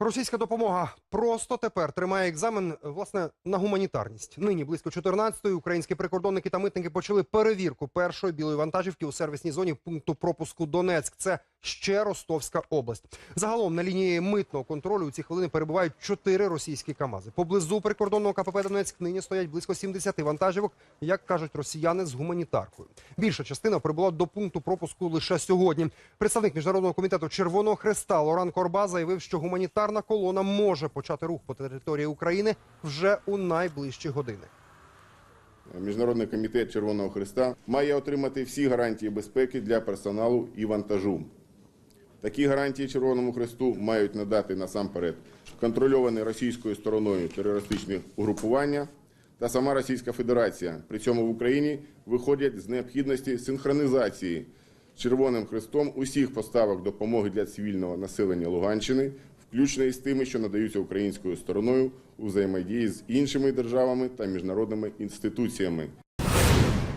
Російська допомога просто тепер тримає екзамен власне на гуманітарність. Нині близько 14-ї українські прикордонники та митники почали перевірку першої білої вантажівки у сервісній зоні пункту пропуску Донецьк. Це ще Ростовська область. Загалом на лінії митного контролю у ці хвилини перебувають чотири російські КАМАЗи. Поблизу прикордонного КПП Донецьк нині стоять близько 70 вантажівок, як кажуть росіяни з гуманітаркою. Більша частина прибула до пункту пропуску лише сьогодні. Представник міжнародного комітету Червоного Хреста Лоран Корба заявив, що гуманітарна колона може почати рух по території України вже у найближчі години. Міжнародний комітет Червоного Христа має отримати всі гарантії безпеки для персоналу і вантажу. Такі гарантії Червоному Христу мають надати насамперед контрольовані російською стороною терористичні угрупування та сама Російська Федерація. При цьому в Україні виходять з необхідності синхронізації Червоним Христом усіх поставок допомоги для цивільного населення Луганщини, включно із тими, що надаються українською стороною у взаємодії з іншими державами та міжнародними інституціями.